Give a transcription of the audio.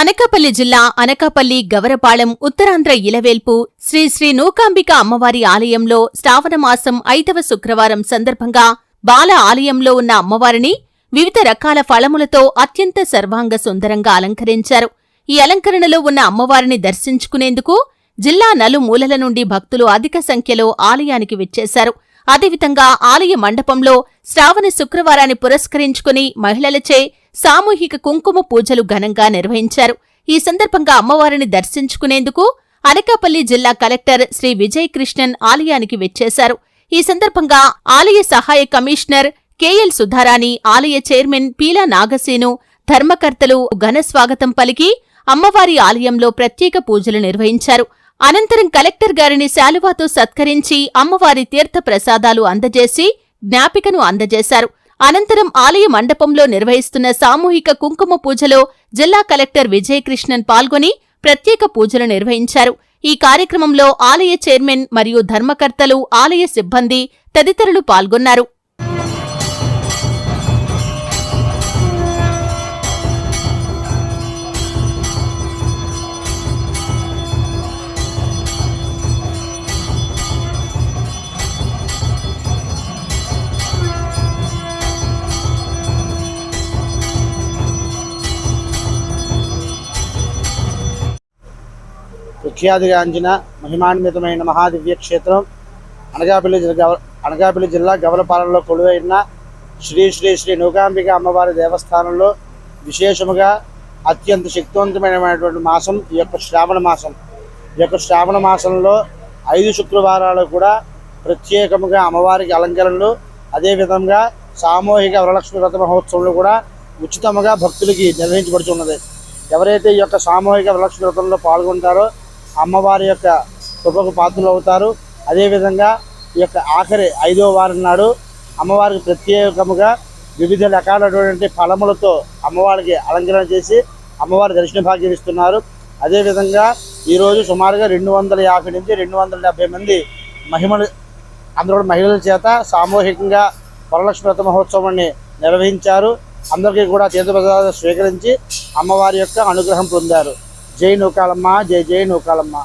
అనకాపల్లి జిల్లా అనకాపల్లి గవరపాళెం ఉత్తరాంధ్ర ఇలవేల్పు శ్రీ శ్రీ నూకాంబిక అమ్మవారి ఆలయంలో శ్రావణమాసం ఐదవ శుక్రవారం సందర్భంగా బాల ఆలయంలో ఉన్న అమ్మవారిని వివిధ రకాల ఫలములతో అత్యంత సర్వాంగ సుందరంగా అలంకరించారు. ఈ అలంకరణలో ఉన్న అమ్మవారిని దర్శించుకునేందుకు జిల్లా నలుమూలల నుండి భక్తులు అధిక సంఖ్యలో ఆలయానికి విచ్చేశారు. అదేవిధంగా ఆలయ మండపంలో శ్రావణ శుక్రవారాన్ని పురస్కరించుకుని మహిళలచే సామూహిక కుంకుమ పూజలు ఘనంగా నిర్వహించారు. ఈ సందర్భంగా అమ్మవారిని దర్శించుకునేందుకు అనకాపల్లి జిల్లా కలెక్టర్ శ్రీ విజయ్ కృష్ణన్ ఆలయానికి వెచ్చేశారు. ఈ సందర్భంగా ఆలయ సహాయ కమిషనర్ కెఎల్ సుధారాణి ఆలయ చైర్మన్ పీలా నాగసేను ధర్మకర్తలు ఘనస్వాగతం పలికి అమ్మవారి ఆలయంలో ప్రత్యేక పూజలు నిర్వహించారు. అనంతరం కలెక్టర్ గారిని శాలువాతో సత్కరించి అమ్మవారి తీర్థ ప్రసాదాలు అందజేసి జ్ఞాపికను అందజేశారు. అనంతరం ఆలయ మండపంలో నిర్వహిస్తున్న సామూహిక కుంకుమ పూజలో జిల్లా కలెక్టర్ విజయకృష్ణన్ పాల్గొని ప్రత్యేక పూజలు నిర్వహించారు. ఈ కార్యక్రమంలో ఆలయ చైర్మన్ మరియు ధర్మకర్తలు ఆలయ సిబ్బంది తదితరులు పాల్గొన్నారు. విఖ్యాతిగాంచిన మహిమాన్వితమైన మహాదివ్య క్షేత్రం. అనకాపల్లి జిల్లా గవ- జిల్లా గవలపాలెంలో కొలువైన శ్రీ శ్రీ శ్రీ నూకాంబిక అమ్మవారి దేవస్థానంలో విశేషముగా అత్యంత శక్తివంతమైనటువంటి మాసం ఈ యొక్క శ్రావణ మాసం. ఈ యొక్క శ్రావణ మాసంలో ఐదు శుక్రవారాలు కూడా ప్రత్యేకముగా అమ్మవారికి అలంకరణలు అదేవిధంగా సామూహిక వరలక్ష్మి వ్రత మహోత్సవంలో కూడా ఉచితముగా భక్తులకి నిర్వహించబడుతున్నది ఎవరైతే ఈ యొక్క సామూహిక వరలక్ష్మి వ్రతంలో పాల్గొంటారో అమ్మవారి యొక్క కృపకు పాత్రలు అవుతారు అదేవిధంగా ఈ యొక్క ఆఖరి ఐదవ వారం నాడు అమ్మవారికి ప్రత్యేకముగా వివిధ రకాలైనటువంటి ఫలములతో అమ్మవారికి అలంకరణ చేసి అమ్మవారి దర్శన భాగ్యం ఇస్తున్నారు. అదేవిధంగా ఈరోజు సుమారుగా రెండు వందల యాభై నుంచి రెండు వందల డెబ్బై మంది మహిమలు అందరూ మహిళల చేత సామూహికంగా వరలక్ష్మి వ్రత మహోత్సవాన్ని నిర్వహించారు. అందరికీ కూడా తీర్థప్రసాదాలు స్వీకరించి అమ్మవారి యొక్క అనుగ్రహం పొందారు. జై నూకాలమ్మ జై జై నూకాలమ్మ.